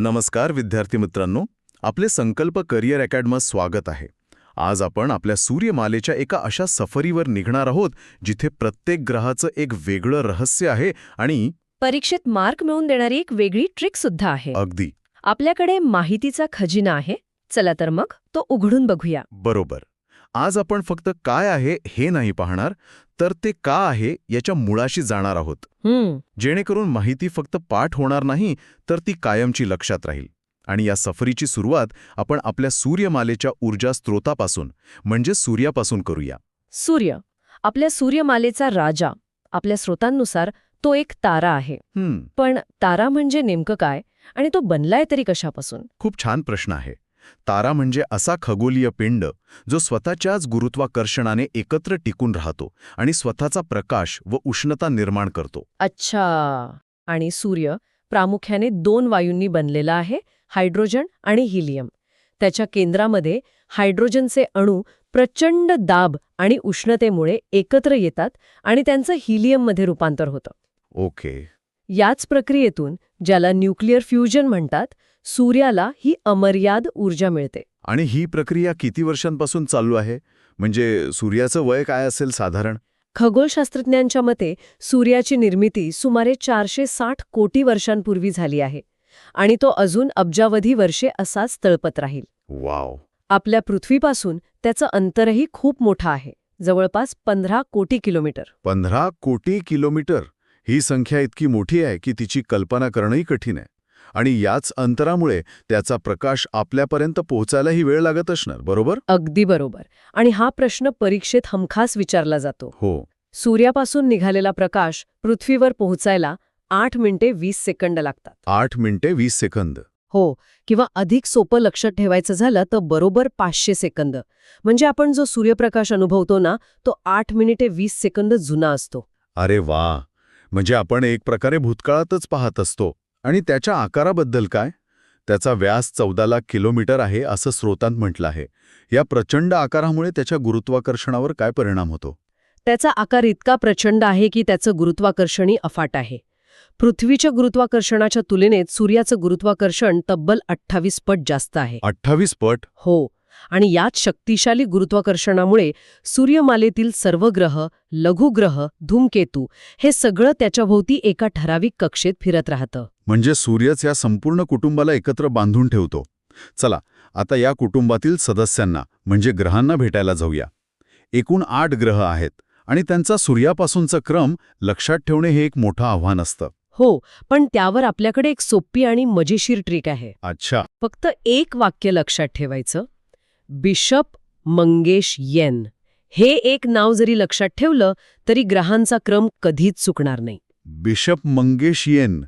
नमस्कार विद्यार्थी मित्रांनो. आपले संकल्प करिअर अकॅडमस स्वागत आहे. आज आपण आपल्या सूर्यमालेच्या एका अशा सफरीवर निघणार आहोत जिथे प्रत्येक ग्रहाचं एक वेगळं रहस्य आहे आणि परीक्षेत मार्क मिळवून देणारी एक वेगळी ट्रिक सुद्धा आहे. अगदी. आपल्याकडे माहितीचा खजिना आहे. चला तर मग तो उघडून बघूया. बरोबर. आज आपण फक्त काय आहे हे नाही पाहणार तर ते का आहे याच्या मुळाशी जाणार आहोत. जेणेकरून माहिती फक्त पाठ होणार नाही तर ती कायमची लक्षात राहील. आणि या सफरीची सुरुवात आपण आपल्या सूर्यमालेच्या ऊर्जा स्त्रोतापासून म्हणजे सूर्यापासून करूया. सूर्य. आपल्या सूर्यमालेचा राजा आपल्या स्रोतांनुसार तो एक तारा आहे. पण तारा म्हणजे नेमकं काय? आणि तो बनलाय तरी कशापासून? खूप छान प्रश्न आहे. तारा म्हणजे असा खगोलीय पिंड जो स्वतःच्याच गुरुत्वाकर्षणाने एकत्र टिकून राहतो आणि स्वतःचा प्रकाश व उष्णता निर्माण करतो. अच्छा. आणि सूर्य प्रामुख्याने दोन वायूंनी बनलेला आहे हायड्रोजन आणि हिलियम. त्याच्या केंद्रामध्ये हायड्रोजनचे अणू प्रचंड दाब आणि उष्णतेमुळे एकत्र येतात आणि त्यांचं हिलियममध्ये रूपांतर होतं. ओके. याच प्रक्रियेतून ज्याला न्यूक्लिअर फ्युजन म्हणतात सूर्याला ही अमर्याद ऊर्जा मिळते. आणि ही प्रक्रिया किती वर्षांपासून चालू आहे? म्हणजे सूर्याचं वय काय असेल साधारण? खगोलशास्त्रज्ञांच्या मते सूर्याची निर्मिती सुमारे चारशे साठ कोटी वर्षांपूर्वी झाली आहे. आणि तो अजून अब्जावधी वर्षे असाच तळपत राहील. वाव. आपल्या पृथ्वीपासून त्याचं अंतरही खूप मोठं आहे. जवळपास पंधरा कोटी किलोमीटर. पंधरा कोटी किलोमीटर? ही संख्या इतकी मोठी आहे की तिची कल्पना करणंही कठीण आहे. आणि याच अंतरामुळे त्याचा प्रकाश आपल्यापर्यंत पोहोचायलाही वेळ लागत असणार बरोबर? अगदी बरोबर. आणि हा प्रश्न परीक्षेत हमखास विचारला जातो. हो. सूर्यापासून निघालेला प्रकाश पृथ्वीवर पोहोचायला आठ मिनिटे वीस सेकंद लागतात. आठ मिनिटे वीस सेकंद. हो किंवा अधिक सोपं लक्षात ठेवायचं झालं तर बरोबर पाचशे सेकंद. म्हणजे आपण जो सूर्यप्रकाश अनुभवतो ना तो आठ मिनिटे वीस सेकंद जुना असतो. अरे वा! म्हणजे आपण एक प्रकारे भूतकाळातच पाहत असतो. आणि त्याच्या आकाराबद्दल काय? त्याचा व्यास चौदा लाख किलोमीटर आहे असं स्रोतांत म्हटलं आहे. या प्रचंड आकारामुळे त्याच्या गुरुत्वाकर्षणावर काय परिणाम होतो? त्याचा आकार इतका प्रचंड आहे की त्याचं गुरुत्वाकर्षणही अफाट आहे. पृथ्वीच्या गुरुत्वाकर्षणाच्या तुलनेत सूर्याचं गुरुत्वाकर्षण तब्बल अठ्ठावीस पट जास्त आहे. अठ्ठावीस पट? हो. आणि याच शक्तिशाली गुरुत्वाकर्षणामुळे सूर्यमालेतील सर्व ग्रह लघुग्रह धूमकेतू हे सगळं त्याच्याभोवती एका ठराविक कक्षेत फिरत राहतं. म्हणजे सूर्यच या संपूर्ण कुटुंबाला एकत्र बांधून ठेवतो. चला आता या कुटुंबातील सदस्यांना म्हणजे ग्रहांना भेटायला जाऊया. एकूण आठ ग्रह आहेत आणि त्यांचा सूर्यापासूनचा क्रम लक्षात ठेवणे हे एक मोठं आव्हान असतं. हो पण त्यावर आपल्याकडे एक सोपी आणि मजेशीर ट्रिक आहे. अच्छा. फक्त एक वाक्य लक्षात ठेवायचं. बिशप मंगेश येन. हे एक नाव जरी लक्षात ठेवलं तरी ग्रहांचा क्रम कधीच चुकणार नाही. बिशप मंगेश येन.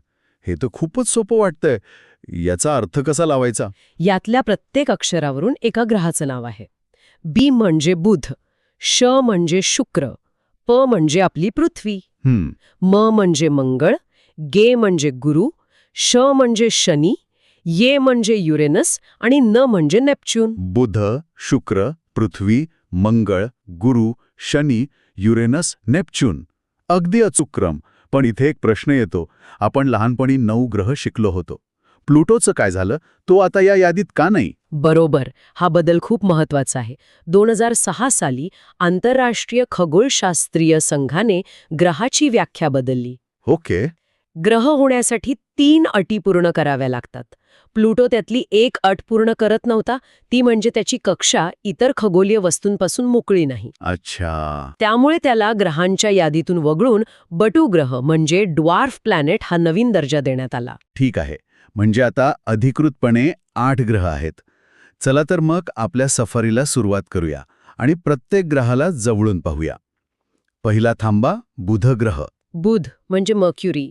हे तर खूपच सोपं वाटतंय. याचा अर्थ कसा लावायचा? यातल्या प्रत्येक अक्षरावरून एका ग्रहाचं नाव आहे. बी म्हणजे बुध श म्हणजे शुक्र प म्हणजे आपली पृथ्वी हम्म. म म्हणजे मंगळ गे म्हणजे गुरु श म्हणजे शनी ये म्हणजे युरेनस आणि न म्हणजे नेपच्यून. बुध शुक्र पृथ्वी मंगळ गुरु शनी युरेनस नेपच्यून. अगदी अचूक क्रम पण इथे एक प्रश्न येतो. आपण लहानपणी नऊ ग्रह शिकलो होतो. प्लुटोचं काय झालं? तो आता या यादीत का नाही? बरोबर. हा बदल खूप महत्त्वाचा आहे. दोन हजार सहा साली आंतरराष्ट्रीय खगोलशास्त्रीय संघाने ग्रहाची व्याख्या बदलली. ओके. ग्रह होण्यासाठी तीन अटी पूर्ण कराव्या लागतात. प्लुटो त्यातली एक अट पूर्ण करत नव्हता ती म्हणजे त्याची कक्षा इतर खगोलीय वस्तूंपासून मोकळी नाही. अच्छा. त्यामुळे त्याला ग्रहांच्या यादीतून वगळून बटू ग्रह म्हणजे ड्वार्फ प्लॅनेट हा नवीन दर्जा देण्यात आला. ठीक आहे. म्हणजे आता अधिकृतपणे आठ ग्रह आहेत. चला तर मग आपल्या सफारीला सुरुवात करूया आणि प्रत्येक ग्रहाला जवळून पाहूया. पहिला थांबा बुध ग्रह. बुध म्हणजे मर्क्युरी.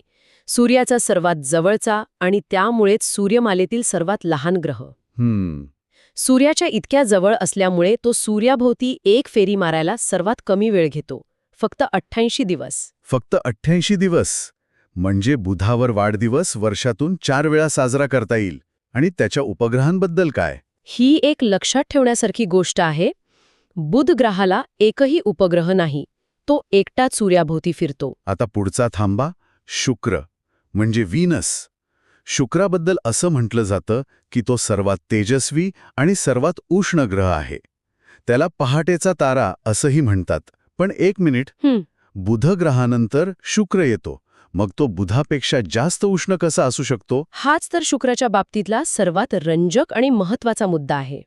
सूर्याचा सर्वात जवळचा आणि त्यामुळेच सूर्यमालेतील सर्वात लहान ग्रह. हम्म. सूर्याच्या इतक्या जवळ असल्यामुळे तो सूर्याभोवती एक फेरी मारायला सर्वात कमी वेळ घेतो फक्त अठ्ठ्याऐंशी दिवस. फक्त अठ्ठ्याऐंशी दिवस. म्हणजे बुधावर वाढदिवस वर्षातून चार वेळा साजरा करता येईल. आणि त्याच्या उपग्रहांबद्दल काय? ही एक लक्षात ठेवण्यासारखी गोष्ट आहे बुध ग्रहाला एकही उपग्रह नाही तो एकटाच सूर्याभोवती फिरतो. आता पुढचा थांबा शुक्र. म्हणजे व्हीनस शुक्राबद्दल असं म्हटलं जातं की तो सर्वात तेजस्वी आणि सर्वात उष्ण ग्रह आहे. त्याला पहाटेचा तारा असंही म्हणतात. पण एक मिनिट. बुध ग्रहानंतर शुक्र येतो. मग तो बुधापेक्षा जास्त उष्ण कसा असू शकतो? हाच तर शुक्राच्या बाबतीतला सर्वात रंजक आणि महत्त्वाचा मुद्दा आहे.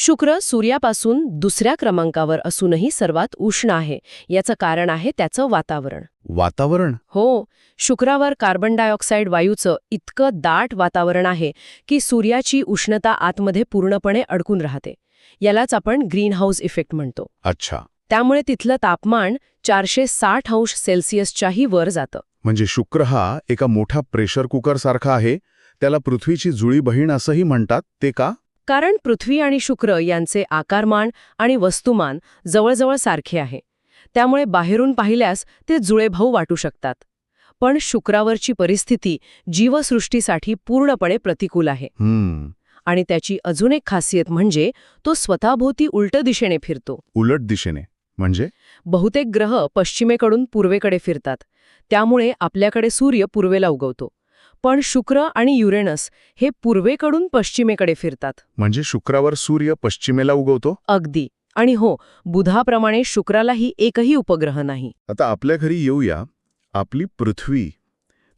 शुक्र सूर्यापासून दुसऱ्या क्रमांकावर असूनही सर्वात उष्ण आहे. याचं कारण आहे त्याचं वातावरण. वातावरण? हो शुक्रावर कार्बन डायऑक्साईड वायूचं इतकं दाट वातावरण आहे की सूर्याची उष्णता आतमध्ये पूर्णपणे अडकून राहते. यालाच आपण ग्रीनहाऊस इफेक्ट म्हणतो. अच्छा. त्यामुळे तिथलं तापमान चारशे साठ अंश सेल्सिअसच्याही वर जातं. म्हणजे शुक्र हा एका मोठ्या प्रेशर कुकर सारखा आहे त्याला पृथ्वीची जुळी बहीण असंही म्हणतात ते का? कारण पृथ्वी आणि शुक्र यांचे आकारमान आणि वस्तुमान जवळजवळ सारखे आहे. त्यामुळे बाहेरून पाहिल्यास ते जुळे भाऊ वाटू शकतात. पण शुक्रावरची परिस्थिती जीवसृष्टीसाठी पूर्णपणे प्रतिकूल आहे. आणि त्याची अजून एक खासियत म्हणजे तो स्वतःभोवती उलट दिशेने फिरतो. उलट दिशेने. म्हणजे? बहुतेक ग्रह पश्चिमेकडून पूर्वेकडे फिरतात. त्यामुळे आपल्याकडे सूर्य पूर्वेला उगवतो. पण शुक्र आणि युरेनस हे पूर्वेकडून पश्चिमेकडे फिरतात. म्हणजे शुक्रावर सूर्य पश्चिमेला उगवतो? अगदी. आणि हो बुधाप्रमाणे शुक्रालाही एकही उपग्रह नाही. आता आपल्या घरी येऊया. आपली पृथ्वी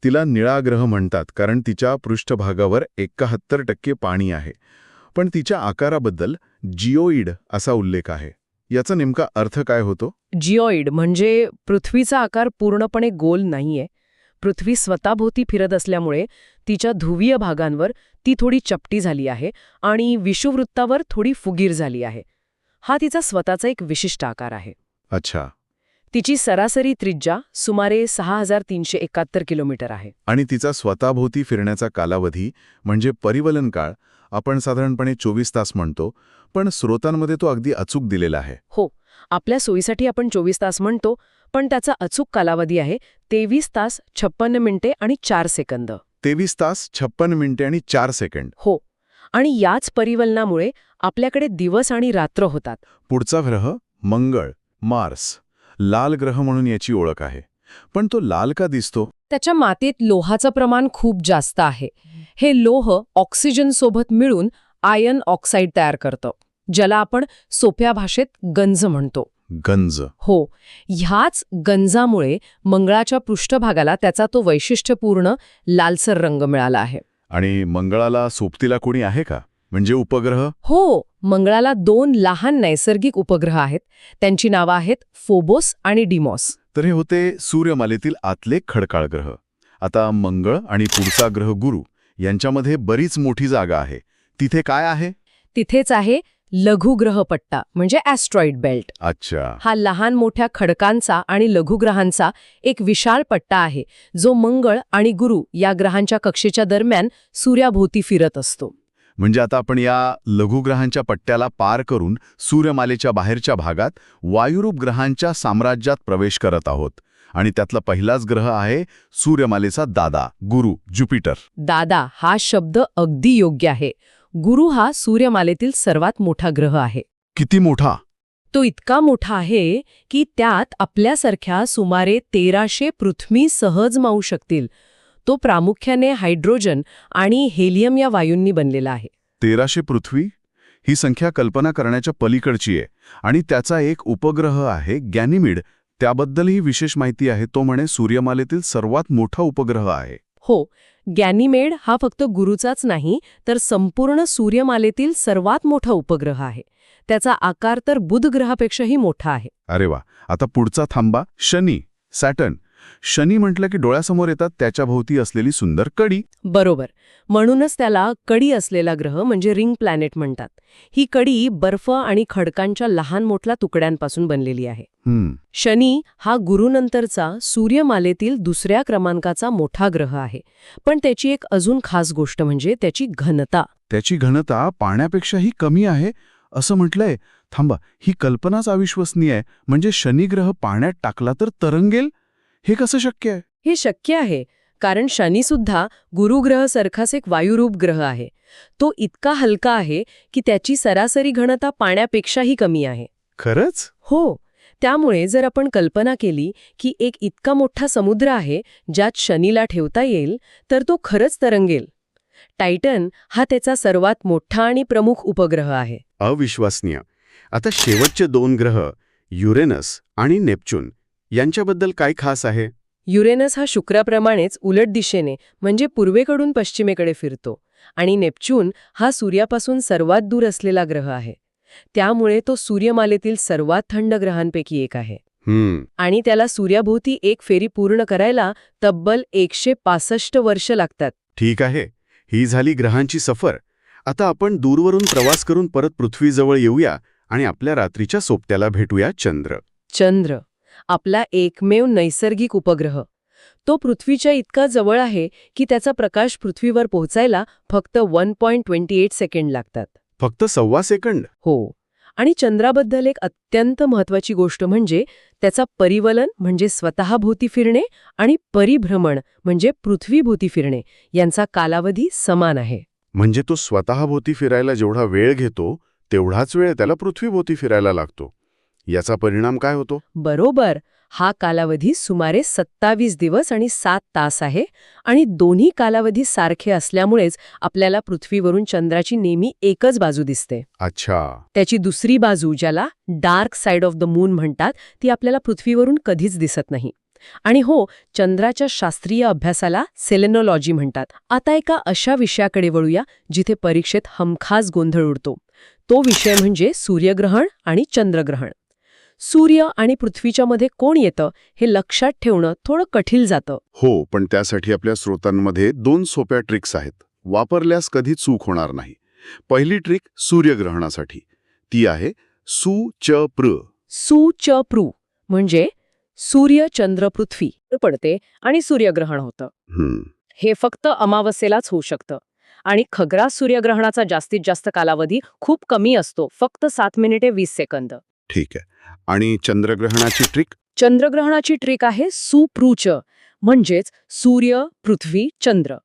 तिला निळा ग्रह म्हणतात कारण तिच्या पृष्ठभागावर एकाहत्तर टक्के पाणी आहे. पण तिच्या आकाराबद्दल जिओइड असा उल्लेख आहे. याचा नेमका अर्थ काय होतो? जिओइड म्हणजे पृथ्वीचा आकार पूर्णपणे गोल नाहीये. पृथ्वी स्वतःभोवती फिरत असल्यामुळे तिच्या ध्रुवीय भागांवर ती थोडी चपटी झाली आहे आणि विषुववृत्तावर थोडी फुगीर झाली आहे. हा तिचा स्वतःचा एक विशिष्ट आकार आहे. अच्छा. तिची सरासरी त्रिज्या सुमारे सहा हजार तीनशे एकाहत्तर किलोमीटर आहे. आणि तिचा स्वतःभोवती फिरण्याचा कालावधी म्हणजे परिवलन काळ आपण साधारणपणे चोवीस तास म्हणतो पण स्रोतांमध्ये तो अगदी अचूक दिलेला आहे. हो आपल्या सोयीसाठी आपण चोवीस तास म्हणतो पण त्याचा अचूक कालावधी आहे तेवीस तास छप्पन्न मिनिटे आणि चार सेकंद. तेवीस तास छप्पन मिनिटे आणि चार सेकंड हो. आणि याच परिवलनामुळे आपल्याकडे दिवस आणि रात्र होतात. पुढचा ग्रह मंगळ मार्स. लाल ग्रह म्हणून याची ओळख आहे. पण तो लाल का दिसतो? त्याच्या मातीत लोहाचं प्रमाण खूप जास्त आहे. हे लोह ऑक्सिजनसोबत मिळून आयन ऑक्साईड तयार करतं ज्याला आपण सोप्या भाषेत गंज म्हणतो. गंज. हो ह्याच गंजामुळे मंगळाच्या पृष्ठभागाला त्याचा तो वैशिष्ट्यपूर्ण लालसर रंग मिळाला आहे. आणि मंगळाला सोबतीला कोणी आहे का? म्हणजे उपग्रह? हो मंगळाला दोन लहान नैसर्गिक उपग्रह आहेत. त्यांची नावं आहेत फोबोस आणि डिमॉस. तर हे होते सूर्यमालेतील आतले खडकाळ ग्रह. आता मंगळ आणि पुढचा ग्रह गुरु यांच्यामध्ये बरीच मोठी जागा आहे. तिथे काय आहे? तिथेच आहे लघुग्रह पट्टा म्हणजे ॲस्ट्रॉइड बेल्ट अच्छा. हा लहान मोठ्या खडकांचा आणि लघुग्रहांचा एक विशाल पट्टा आहे जो मंगळ आणि गुरु या ग्रहांच्या कक्षेच्या दरम्यान सूर्याभोवती फिरत असतो. म्हणजे आता आपण या लघुग्रहांच्या पट्ट्याला पार करून सूर्यमालेच्या बाहेरच्या भागात वायुरूप ग्रहांच्या साम्राज्यात प्रवेश करत आहोत. आणि त्यातला पहिलाच ग्रह आहे सूर्यमालेचा दादा गुरु ज्युपिटर. दादा हा शब्द अगदी योग्य आहे. गुरु हा सूर्यमालेतील सर्वात मोठा ग्रह आहे. किती मोठा? तो इतका मोठा आहे की त्यात आपल्यासारख्या सुमारे तेराशे पृथ्वी सहज मावू शकतील. तो प्रामुख्याने हायड्रोजन आणि हेलियम या वायूंनी बनलेला आहे. तेराशे पृथ्वी? ही संख्या कल्पना करण्याच्या पलीकडची आहे आणि त्याचा एक उपग्रह आहे गॅनिमिड. त्याबद्दलही विशेष माहिती आहे. तो म्हणे सूर्यमालेतील सर्वात मोठा उपग्रह आहे. हो गॅनिमेड हा फक्त गुरुचाच नाही तर संपूर्ण सूर्यमालेतील सर्वात मोठा उपग्रह आहे. त्याचा आकार तर बुध ग्रहापेक्षाही मोठा आहे. अरे वा. आता पुढचा थांबा. शनी सॅटर्न शनी म्हटलं की डोळ्यासमोर येतात त्याच्या भोवती असलेली सुंदर कडी. बरोबर. म्हणूनच त्याला कडी असलेला ग्रह म्हणजे रिंग प्लॅनेट म्हणतात. ही कडी बर्फ आणि खडकांच्या लहान मोठ्या तुकड्यांपासून बनलेली आहे. हम्म. शनी हा गुरुनंतरचा सूर्यमालेतील दुसऱ्या क्रमांकाचा मोठा ग्रह आहे. पण त्याची एक अजून खास गोष्ट म्हणजे त्याची घनता. त्याची घनता पाण्यापेक्षाही कमी आहे असं म्हटलंय. थांबा ही कल्पनाच अविश्वसनीय आहे. म्हणजे शनिग्रह पाण्यात टाकला तर तरंगेल? हे कसं शक्य आहे? हे शक्य आहे कारण शनीसुद्धा गुरुग्रह सारखाच एक वायुरूप ग्रह आहे. तो इतका हलका आहे की त्याची सरासरी घनता पाण्यापेक्षाही कमी आहे. खरंच? हो. त्यामुळे जर आपण कल्पना केली की एक इतका मोठा समुद्र आहे ज्यात शनीला ठेवता येईल तर तो खरंच तरंगेल. टायटन हा त्याचा सर्वात मोठा आणि प्रमुख उपग्रह आहे. अविश्वसनीय. आता शेवटचे दोन ग्रह युरेनस आणि नेपच्यून यांच्याबद्दल काय खास आहे? युरेनस हा शुक्राप्रमाणेच उलट दिशेने म्हणजे पूर्वेकडून पश्चिमेकडे फिरतो आणि नेपच्यून हा सूर्यापासून सर्वात दूर असलेला ग्रह आहे. त्यामुळे तो सूर्यमालेतील सर्वात थंड ग्रहांपैकी एक आहे. आणि त्याला सूर्याभोवती एक फेरी पूर्ण करायला तब्बल एकशे पासष्ट वर्ष लागतात. ठीक आहे. ही झाली ग्रहांची सफर. आता आपण दूरवरून प्रवास करून परत पृथ्वीजवळ येऊया आणि आपल्या रात्रीच्या सोबत्याला भेटूया चंद्र. चंद्र. आपला एकमेव नैसर्गिक उपग्रह. तो पृथ्वीच्या इतका जवळ आहे की त्याचा प्रकाश पृथ्वीवर पोहोचायला फक्त one point twenty eight second लागतात. फक्त सव्वा सेकंड हो. आणि चंद्राबद्दल एक अत्यंत महत्वाची गोष्ट म्हणजे त्याचा परिवलन म्हणजे स्वतःभोवती फिरणे आणि परिभ्रमण म्हणजे पृथ्वीभोवती फिरणे यांचा कालावधी समान आहे. म्हणजे तो स्वतःभोवती फिरायला जेवढा वेळ घेतो तेवढाच वेळ त्याला पृथ्वीभोवती फिरायला लागतो. याचा परिणाम काय होतो? बरोबर. हा कालावधी सुमारे सत्तावीस दिवस आणि सात तास आहे आणि दोन्ही कालावधी सारखे असल्यामुळेच आपल्याला पृथ्वीवरून चंद्राची नेहमी एकच बाजू दिसते. अच्छा. त्याची दुसरी बाजू ज्याला dark side of the moon म्हणतात ती आपल्याला पृथ्वीवरून कधीच दिसत नाही. आणि हो चंद्राच्या शास्त्रीय अभ्यासाला सेलेनोलॉजी म्हणतात. आता एका अशा विषयाकडे वळूया जिथे परीक्षेत हमखास गोंधळ उडतो. तो विषय म्हणजे सूर्यग्रहण आणि चंद्रग्रहण. सूर्य आणि पृथ्वीच्या मध्ये कोण येतं हे लक्षात ठेवणं थोडं कठीण जातं. हो पण त्यासाठी आपल्या स्रोतांमध्ये दोन सोप्या ट्रिक्स आहेत. वापरल्यास कधी चूक होणार नाही. पहिली ट्रिक सूर्यग्रहणासाठी. ती आहे सु च प्र. सु च पृ म्हणजे सूर्य चंद्र पृथ्वी पडते आणि सूर्यग्रहण होतं. हे फक्त अमावस्येलाच होऊ शकतं. आणि खग्रास सूर्यग्रहणाचा जास्तीत जास्त कालावधी खूप कमी असतो फक्त सात मिनिटे वीस सेकंद. ठीक आहे. आणि चंद्रग्रहणाची ट्रिक? चंद्रग्रहणाची ट्रिक आहे सुपृच म्हणजेच सूर्य पृथ्वी चंद्र.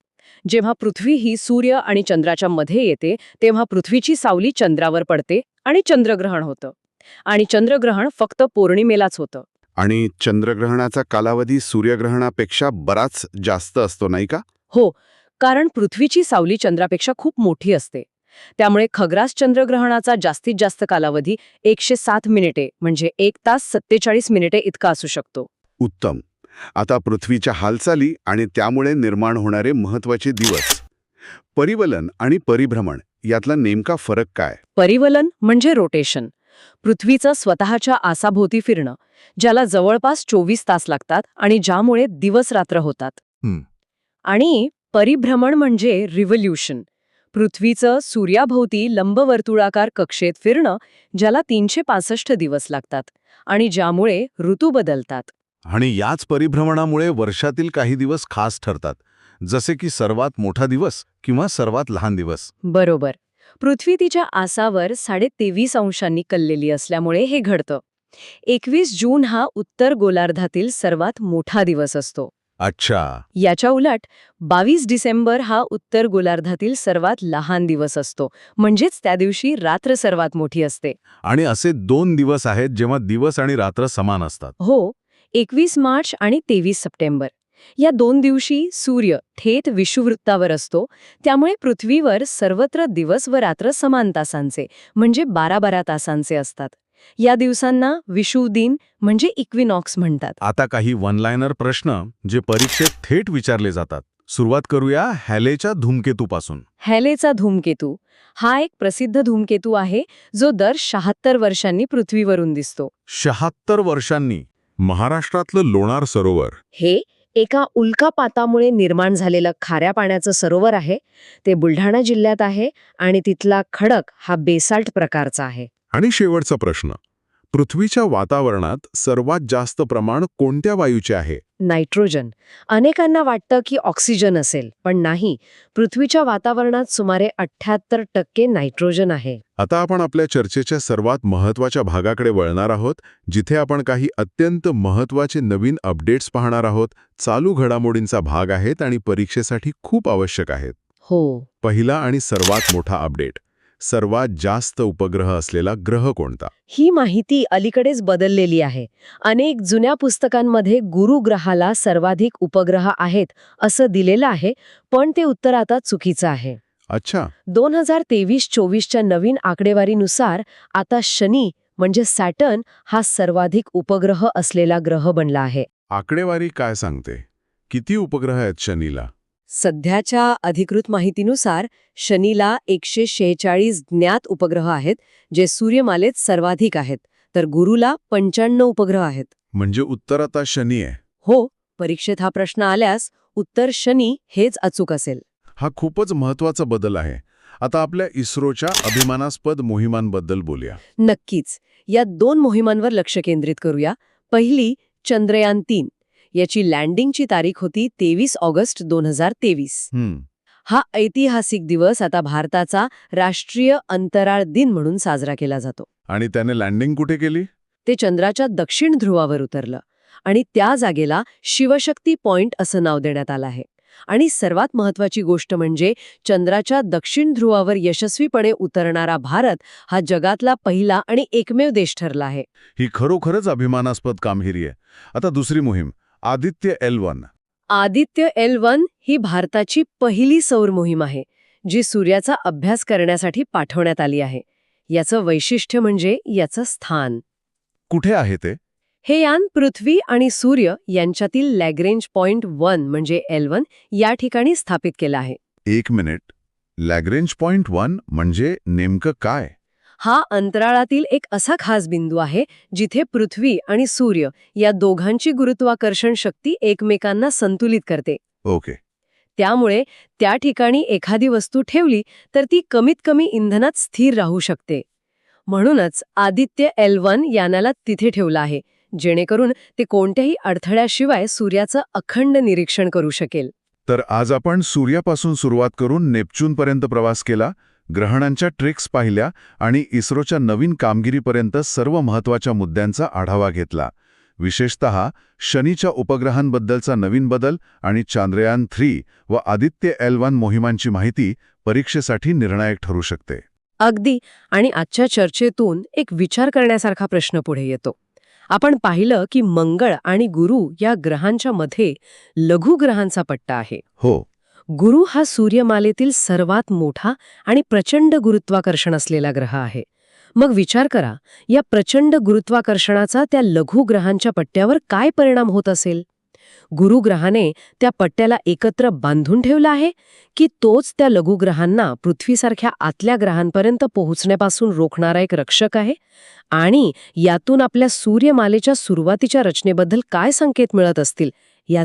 जेव्हा पृथ्वी ही सूर्य आणि चंद्राच्या मध्ये येते तेव्हा पृथ्वीची सावली चंद्रावर पडते आणि चंद्रग्रहण होतं. आणि चंद्रग्रहण फक्त पौर्णिमेलाच होतं. आणि चंद्रग्रहणाचा कालावधी सूर्यग्रहणापेक्षा बराच जास्त असतो नाही का? हो कारण पृथ्वीची सावली चंद्रापेक्षा खूप मोठी असते. त्यामुळे खग्रास चंद्रग्रहणाचा जास्तीत जास्त कालावधी एकशे सात मिनिटे म्हणजे एक तास सत्तेचाळीस मिनिटे इतका असू शकतो. उत्तम. आता पृथ्वीच्या हालचाली आणि त्यामुळे निर्माण होणारे महत्त्वाचे दिवस. परिवलन आणि परिभ्रमण यातला नेमका फरक काय? परिवलन म्हणजे रोटेशन. पृथ्वीचं स्वतःच्या आसाभोवती फिरणं ज्याला जवळपास चोवीस तास लागतात आणि ज्यामुळे दिवस रात्र होतात. हं. आणि परिभ्रमण म्हणजे रिव्हल्युशन पृथ्वीचं सूर्याभोवती लंबवर्तुळाकार कक्षेत फिरणं ज्याला तीनशे पासष्ट दिवस लागतात आणि ज्यामुळे ऋतू बदलतात. आणि याच परिभ्रमणामुळे वर्षातील काही दिवस खास ठरतात जसे की सर्वात मोठा दिवस किंवा सर्वात लहान दिवस. बरोबर. पृथ्वी तिच्या आसावर साडे तेवीस अंशांनी कललेली असल्यामुळे हे घडतं. एकवीस जून हा उत्तर गोलार्धातील सर्वात मोठा दिवस असतो. अच्छा. याच्या उलट बावीस डिसेंबर हा उत्तर गोलार्धातील सर्वात लहान दिवस असतो. म्हणजेच त्या दिवशी रात्र सर्वात मोठी असते. आणि असे दोन दिवस आहेत जेव्हा दिवस आणि रात्र समान असतात. हो एकवीस मार्च आणि तेवीस सप्टेंबर. या दोन दिवशी सूर्य थेट विषुवृत्तावर असतो. त्यामुळे पृथ्वीवर सर्वत्र दिवस व रात्र समान तासांचे म्हणजे बारा बारा तासांचे असतात. या दिवसांना विषुवदिन म्हणजे इक्विनॉक्स म्हणतात. आता काही वन लायनर प्रश्न जे परीक्षेत थेट विचारले जातात. सुरुवात करूया हॅलेच्या धूमकेतूपासून. हॅलेचा धूमकेतू. हा एक प्रसिद्ध धूमकेतू आहे जो दर शहात्तर वर्षांनी पृथ्वीवरून दिसतो. शहात्तर वर्षांनी? महाराष्ट्रातलं लोणार सरोवर. हे एका उल्कापातामुळे निर्माण झालेलं खाऱ्या पाण्याचं सरोवर आहे ते बुलढाणा जिल्ह्यात आहे आणि तिथला खडक हा बेसाल्ट प्रकारचा आहे. आणि शेवटचा प्रश्न. पृथ्वीच्या वातावरणात सर्वात जास्त प्रमाण कोणत्या वायूचे आहे? नायट्रोजन. अनेकांना वाटतं की ऑक्सिजन असेल पण नाही. पृथ्वीच्या वातावरणात सुमारे अठ्ठ्याहत्तर टक्के नायट्रोजन आहे. आता आपण आपल्या चर्चेच्या सर्वात महत्त्वाच्या भागाकडे वळणार आहोत जिथे आपण काही अत्यंत महत्त्वाचे नवीन अपडेट्स पाहणार आहोत. चालू घडामोडींचा भाग आहेत आणि परीक्षेसाठी खूप आवश्यक आहेत. हो. पहिला आणि सर्वात मोठा अपडेट. सर्वात जास्त उपग्रह असलेला ग्रह कोणता? ही माहिती अलीकडेच बदललेली आहे. अनेक जुन्या पुस्तकांमध्ये गुरुग्रहाला सर्वाधिक उपग्रह आहेत असं दिलेलं आहे पण ते उत्तर आता चुकीचं आहे. अच्छा. दोन हजार तेवीस चोवीसच्या नवीन आकडेवारीनुसार आता शनी म्हणजे सॅटर्न हा सर्वाधिक उपग्रह असलेला ग्रह बनला आहे. आकडेवारी काय सांगते? किती उपग्रह आहेत शनीला? सध्याच्या अधिकृत माहितीनुसार शनीला एकशे शेहेचाळीस ज्ञात उपग्रह आहेत जे सूर्यमालेत सर्वाधिक आहेत तर गुरुला पंच्याण्णव उपग्रह आहेत. म्हणजे उत्तर आता शनी आहे. हो परीक्षेत हा प्रश्न आल्यास उत्तर शनी हेच अचूक असेल. हा खूपच महत्त्वाचा बदल आहे. आता आपल्या इस्रोच्या अभिमानास्पद मोहिमांबद्दल बोलूया. नक्कीच. या दोन मोहिमांवर लक्ष केंद्रित करूया. पहिली चंद्रयान तीन. याची लँडिंगची तारीख होती तेवीस ऑगस्ट दोन हजार तेवीस. हा ऐतिहासिक दिवस आता भारताचा राष्ट्रीय अंतराळ दिन म्हणून साजरा केला जातो. आणि त्याने लँडिंग कुठे केली? ते चंद्राच्या दक्षिण ध्रुवावर उतरलं आणि त्या जागेला शिवशक्ती पॉइंट असं नाव देण्यात आलं आहे. आणि सर्वात महत्वाची गोष्ट म्हणजे चंद्राच्या दक्षिण ध्रुवावर यशस्वीपणे उतरणारा भारत हा जगातला पहिला आणि एकमेव देश ठरला आहे. ही खरोखरच अभिमानास्पद कामगिरी आहे. आता दुसरी मोहीम. Aditya L one. Aditya L one ही भारताची पहिली सौर मोहीम आहे जी सूर्याचा अभ्यास करण्यासाठी पाठवण्यात आली आहे. याचं वैशिष्ट्य म्हणजे याचं स्थान. कुठे आहे ते? हे यान पृथ्वी आणि सूर्य यांच्यातील लॅग्रेंज पॉइंट वन म्हणजे एल वन या ठिकाणी स्थापित केलं आहे. एक मिनिट. लॅग्रेंज पॉइंट वन म्हणजे नेमकं काय? हा अंतराळातील एक असा खास बिंदू आहे जिथे पृथ्वी आणि सूर्य या दोघांची गुरुत्वाकर्षण शक्ती एकमेकांना संतुलित करते. ओके. त्यामुळे त्या ठिकाणी एखादी वस्तू ठेवली तर ती कमीत कमी इंधनात स्थिर राहू शकते. म्हणूनच आदित्य एल वन यानाला तिथे ठेवलं आहे जेणेकरून ते कोणत्याही अडथळ्याशिवाय सूर्याचं अखंड निरीक्षण करू शकेल. तर आज आपण सूर्यापासून सुरुवात करून नेपच्यूनपर्यंत प्रवास केला ग्रहणांच्या ट्रिक्स पाहिल्या आणि इस्रोच्या नवीन कामगिरीपर्यंत सर्व महत्त्वाच्या मुद्द्यांचा आढावा घेतला. विशेषत शनीच्या उपग्रहांबद्दलचा नवीन बदल आणि चांद्रयान थ्री व आदित्य एल वन मोहिमांची माहिती परीक्षेसाठी निर्णायक ठरू शकते. अगदी. आणि आजच्या चर्चेतून एक विचार करण्यासारखा प्रश्न पुढे येतो. आपण पाहिलं की मंगळ आणि गुरु या ग्रहांच्या मध्ये लघुग्रहांचा पट्टा आहे. हो. गुरु हा सूर्यमालेतील सर्वात मोठा आणि प्रचंड गुरुत्वाकर्षण असलेला ग्रह आहे. मग विचार करा या प्रचंड गुरुत्वाकर्षणाचा त्या लघु ग्रहांच्या पट्ट्यावर काय परिणाम होत असेल? गुरुग्रहाने त्या पट्ट्याला एकत्र बांधून ठेवला आहे की तोच त्या लघुग्रहांना पृथ्वीसारख्या आतल्या ग्रहांपर्यंत पोहोचण्यापासून रोखणारा एक रक्षक आहे? आणि यातून आपल्या सूर्यमालेच्या सुरुवातीच्या रचनेबद्दल काय संकेत मिळत असतील? याचा